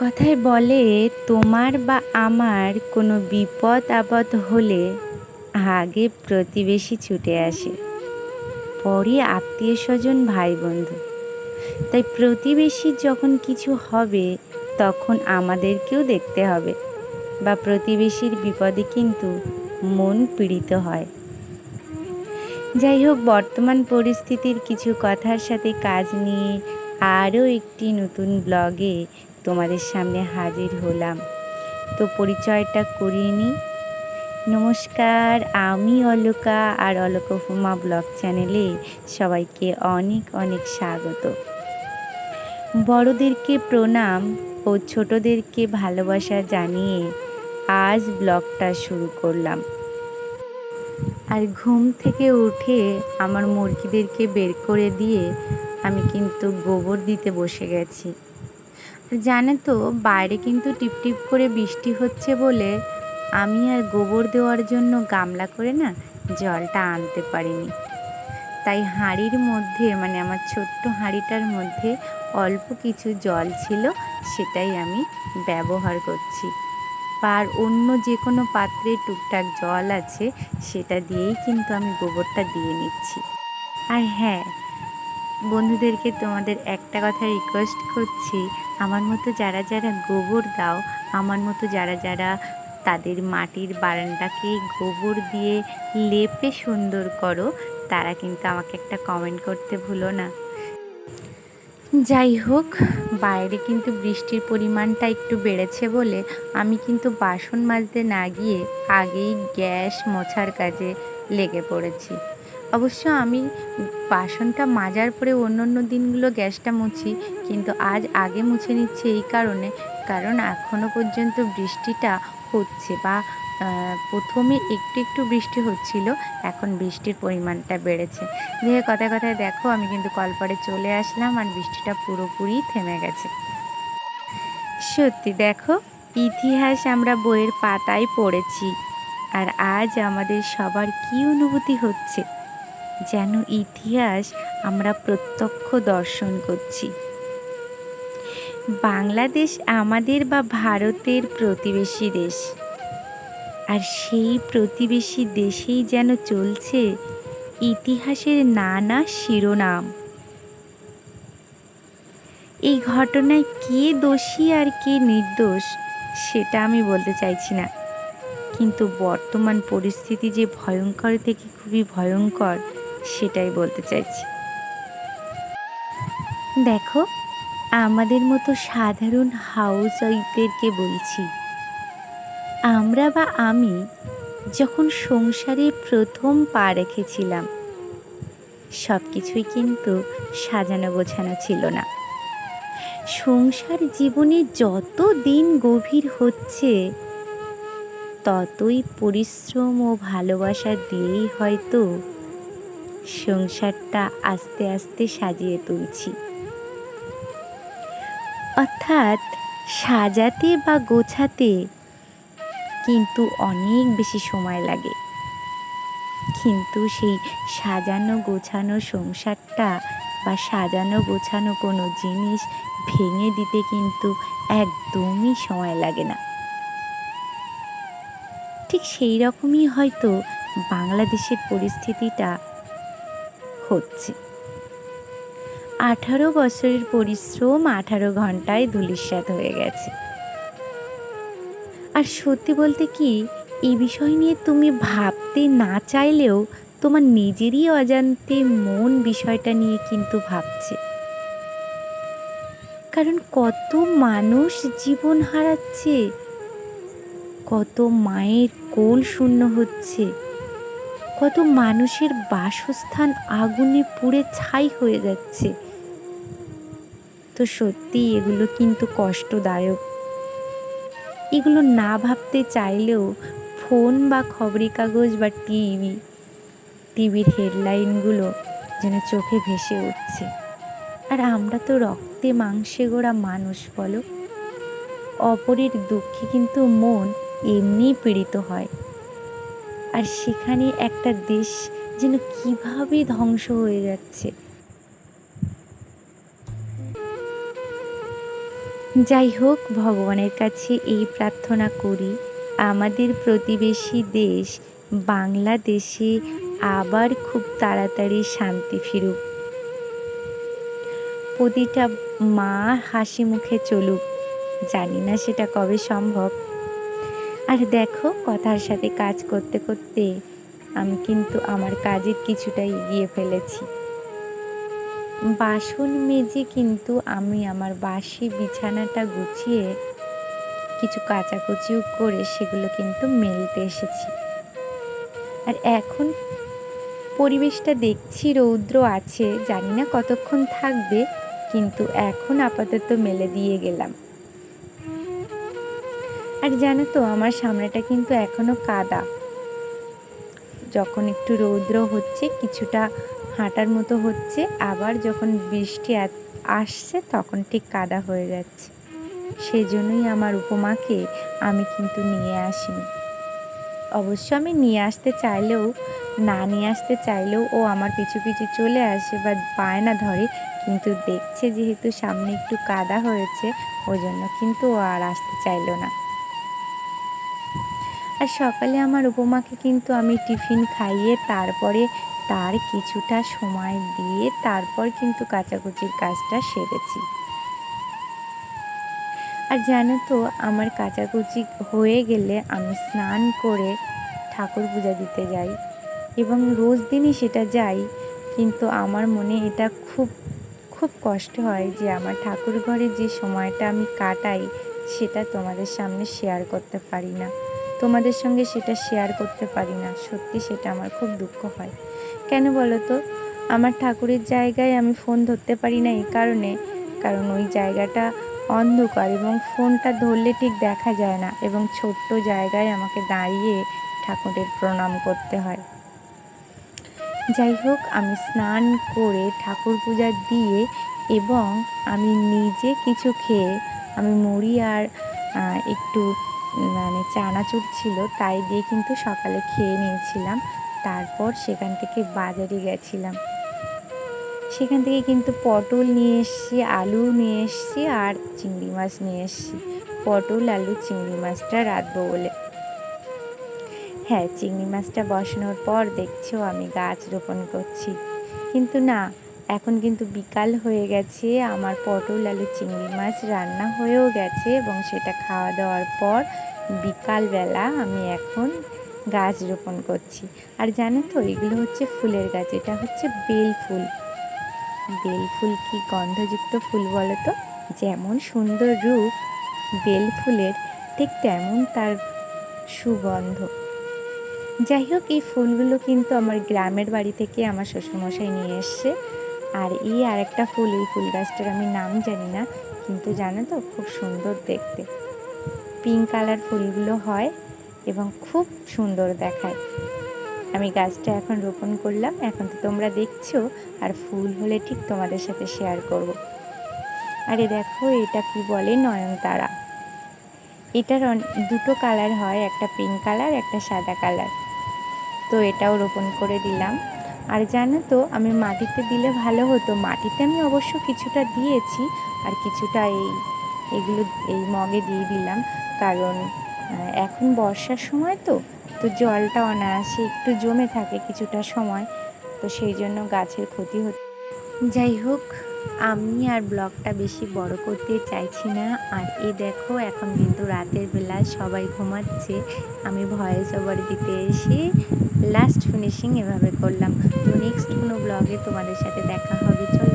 কথায় বলে, তোমার বা আমার কোনো বিপদ আপদ হলে আগে প্রতিবেশী ছুটে আসে। পরে আত্মীয় স্বজন ভাই বন্ধু তাই প্রতিবেশীর যখন কিছু হবে, তখন আমাদেরকেও দেখতে হবে বা প্রতিবেশীর বিপদে কিন্তু মন পীড়িত হয়। যাই হোক, বর্তমান পরিস্থিতির কিছু কথার সাথে কাজ নিয়ে আরও একটি নতুন ব্লগে তোমাদের সামনে হাজির হলাম। তো পরিচয়টা করিয়ে নিই। নমস্কার, আমি অলোকা আর অলকা উপমা ব্লগ চ্যানেলে সবাইকে অনেক অনেক স্বাগত। বড়দেরকে প্রণাম ও ছোটদেরকে ভালোবাসা জানিয়ে আজ ব্লগটা শুরু করলাম। আর ঘুম থেকে উঠে আমার মুরগিদেরকে বের করে দিয়ে আমি কিন্তু গোবর দিতে বসে গেছি। জানে তো, বাইরে কিন্তু টিপটিপ করে বৃষ্টি হচ্ছে বলে আমি আর গোবর দেওয়ার জন্য গামলা করে না জলটা আনতে পারিনি। তাই হাঁড়ির মধ্যে মানে আমার ছোট্ট হাঁড়িটার মধ্যে অল্প কিছু জল ছিল সেটাই আমি ব্যবহার করছি। আর অন্য যে কোনো পাত্রে টুকটাক জল আছে সেটা দিয়েই কিন্তু আমি গোবরটা দিয়ে নিচ্ছি। আর হ্যাঁ বন্ধুদেরকে তোমাদের একটা কথা রিকোয়েস্ট করছি। আমার মতো যারা যারা গোবর দাও, আমার মতো যারা যারা তাদের মাটির বারান্দাকে গোবর দিয়ে লেপে সুন্দর করো, তারা কিন্তু আমাকে একটা কমেন্ট করতে ভুলো না। যাই হোক বাইরে কিন্তু বৃষ্টির পরিমাণটা একটু বেড়েছে বলে আমি কিন্তু বাসন মাজতে না গিয়ে আগেই গ্যাস মোছার কাজে লেগে পড়েছি। অবশ্য আমি বাসনটা মাজার পরে অন্য অন্য দিনগুলো গ্যাসটা মুছি, কিন্তু আজ আগে মুছে নিচ্ছি এই কারণে। কারণ এখনও পর্যন্ত বৃষ্টিটা হচ্ছে বা প্রথমে একটু একটু বৃষ্টি হচ্ছিল, এখন বৃষ্টির পরিমাণটা বেড়েছে। যে কথায় কথায় দেখো, আমি কিন্তু কলপাড়ে চলে আসলাম আর বৃষ্টিটা পুরোপুরি থেমে গেছে। সত্যি দেখো, ইতিহাস আমরা বইয়ের পাতায় পড়েছি। আর আজ আমাদের সবার কী অনুভূতি হচ্ছে? যেন ইতিহাস আমরা প্রত্যক্ষ দর্শন করছি। বাংলাদেশ আমাদের বা ভারতের প্রতিবেশী দেশ। আর সেই প্রতিবেশী দেশেই যেন চলছে ইতিহাসের নানা শিরোনাম। এই ঘটনায় কে দোষী আর কে নির্দোষ সেটা আমি বলতে চাইছি না। কিন্তু বর্তমান পরিস্থিতি যে ভয়ঙ্কর থেকে খুবই ভয়ঙ্কর সেটাই বলতে চাইছি। দেখো, আমাদের মতো সাধারণ হাউস ওয়াইফদেরকে বলছি। আমরা বা আমি যখন সংসারে প্রথম পা রেখেছিলাম সব কিছুই কিন্তু সাজানো গোছানো ছিল না। সংসার জীবনে যত দিন গভীর হচ্ছে, ততই পরিশ্রম ও ভালোবাসা দিয়েই হয়তো সংসারটা আস্তে আস্তে সাজিয়ে তুলছি। অর্থাৎ সাজাতে বা গোছাতে কিন্তু অনেক বেশি সময় লাগে। কিন্তু সেই সাজানো গোছানো সংসারটা বা সাজানো গোছানো কোনো জিনিস ভেঙে দিতে কিন্তু একদমই সময় লাগে না। ঠিক সেই রকমই হয়তো বাংলাদেশের পরিস্থিতিটা হচ্ছে। আঠারো বছরের পরিশ্রম আঠারো ঘন্টায় ধুলিস্বাদ হয়ে গেছে। আর সত্যি বলতে কি এই বিষয় নিয়ে তুমি ভাবতে না চাইলেও তোমার নিজেরই অজান্তে মন বিষয়টা নিয়ে কিন্তু ভাবছে। কারণ কত মানুষ জীবন হারাচ্ছে, কত মায়ের কোল শূন্য হচ্ছে। কত মানুষের বাসস্থান আগুনে পুড়ে ছাই হয়ে যাচ্ছে। তো সত্যি এগুলো কিন্তু কষ্টদায়ক। এগুলো না ভাবতে চাইলেও ফোন বা খবরের কাগজ বা টিভি, টিভির হেডলাইনগুলো যেন চোখে ভেসে উঠছে। আর আমরা তো রক্তে মাংসে গোড়া মানুষ বলো। অপরের দুঃখে কিন্তু মন এমনিই পীড়িত হয়। আর সেখানে একটা দেশ যেন কীভাবে ধ্বংস হয়ে যাচ্ছে। যাই হোক, ভগবানের কাছে এই প্রার্থনা করি, আমাদের প্রতিবেশী দেশ বাংলাদেশে আবার খুব তাড়াতাড়ি শান্তি ফিরুক। প্রতিটা মা হাসি মুখে চলুক। জানি না সেটা কবে সম্ভব। আর দেখো কথার সাথে কাজ করতে করতে আমি কিন্তু আমার কাজের কিছুটা এগিয়ে ফেলেছি। বাসন মেজে কিন্তু আমি আমার বাসি বিছানাটা গুছিয়ে কিছু কাচাকুচিও করে সেগুলো কিন্তু মেলতে এসেছি। আর এখন পরিবেশটা দেখছি রৌদ্র আছে, জানি না কতক্ষণ থাকবে, কিন্তু এখন আপাতত মেলে দিয়ে গেলাম। আর জানো তো, আমার সামনেটা কিন্তু এখনও কাদা। যখন একটু রৌদ্র হচ্ছে, কিছুটা হাঁটার মতো হচ্ছে, আবার যখন বৃষ্টি আসছে, তখন ঠিক কাদা হয়ে যাচ্ছে। সেই জন্যই আমার উপমাকে আমি কিন্তু নিয়ে আসিনি। অবশ্য আমি নিয়ে আসতে চাইলেও, না নিয়ে আসতে চাইলেও ও আমার পিছু পিছু চলে আসে বা বায়না ধরে, কিন্তু দেখছে যেহেতু সামনে একটু কাদা হয়েছে ওই জন্য কিন্তু ও আর আসতে চাইলো না। আর সকালে আমার উপমাকে কিন্তু আমি টিফিন খাইয়ে তারপরে তার কিছুটা সময় দিয়ে তারপর কিন্তু কাচাকুচির কাজটা সেরেছি। আর জানো তো, আমার কাচাকুচি হয়ে গেলে আমি স্নান করে ঠাকুর পূজা দিতে যাই এবং রোজ দিনই সেটা যাই, কিন্তু আমার মনে এটা খুব খুব কষ্ট হয় যে আমার ঠাকুর ঘরে যে সময়টা আমি কাটাই সেটা তোমাদের সামনে শেয়ার করতে পারি না। তোমাদের সঙ্গে সেটা শেয়ার করতে পারি না। সত্যি সেটা আমার খুব দুঃখ হয়। কেন বলো তো? আমার ঠাকুরের জায়গায় আমি ফোন ধরতে পারি না এই কারণে। কারণ ওই জায়গাটা অন্ধকার এবং ফোনটা ধরলে ঠিক দেখা যায় না এবং ছোট্ট জায়গায় আমাকে দাঁড়িয়ে ঠাকুরের প্রণাম করতে হয়। যাই হোক, আমি স্নান করে ঠাকুর পূজা দিয়ে এবং আমি নিজে কিছু খেয়ে, আমি মুড়ি আর একটু মানে চানাচুর ছিল, তাই দিয়ে কিন্তু সকালে খেয়ে নিয়েছিলাম। তারপর সেখান থেকে বাজারে গেছিলাম। সেখান থেকে কিন্তু পটল নিয়ে এসছি, আলু নিয়ে এসছি আর চিংড়ি মাছ নিয়ে এসছি। পটল, আলু, চিংড়ি মাছটা রাঁধবো বলে। হ্যাঁ চিংড়ি মাছটা বসানোর পর দেখছ আমি গাছ রোপণ করছি। কিন্তু না এখন কিন্তু বিকাল হয়ে গেছে, আমার পটল, আলু, চিংড়ি মাছ রান্না হয়েও গেছে এবং সেটা খাওয়া দাওয়ার পর বিকালবেলা আমি এখন গাছ রোপণ করছি। আর জানো তো, এগুলো হচ্ছে ফুলের গাছ, এটা হচ্ছে বেল ফুল। বেল ফুল কি গন্ধযুক্ত ফুল বলো তো? যেমন সুন্দর রূপ, বেল ফুলের ঠিক তেমন তার সুগন্ধ। যাই হোক, এই ফুলগুলো কিন্তু আমার গ্রামের বাড়ি থেকে আমার শ্বশুরমশাই নিয়ে এসছে। আর এই আর একটা ফুল, এই ফুল গাছটার আমি নাম জানি না, কিন্তু জানো তো, খুব সুন্দর দেখতে। পিঙ্ক কালার ফুলগুলো হয় এবং খুব সুন্দর দেখায়। আমি গাছটা এখন রোপণ করলাম, এখন তো তোমরা দেখছ, আর ফুল হলে ঠিক তোমাদের সাথে শেয়ার করব। আরে দেখো, এটা কি বলে, নয়নতারা। এটার দুটো কালার হয়, একটা পিঙ্ক কালার, একটা সাদা কালার। তো এটাও রোপণ করে দিলাম। আর জানো তো, আমি মাটিতে দিলে ভালো হতো। মাটিতে আমি অবশ্য কিছুটা দিয়েছি, আর কিছুটা এই, এগুলো এই মগে দিয়ে দিলাম। কারণ এখন বর্ষার সময় তো তো জলটা অনায়াসে একটু জমে থাকে কিছুটা সময়। তো সেই জন্য গাছের ক্ষতি হচ্ছে যাই হোক আমি আর ব্লগটা বেশি বড় করতে চাইছি না। আর এই দেখো, এখন কিন্তু রাতের বেলা সবাই ঘুমাচ্ছে। আমি ভয়েস ওভার দিতে এসে লাস্ট ফিনিশিং এভাবে করলাম। তো নেক্সট কোনো ব্লগে তোমাদের সাথে দেখা হবে।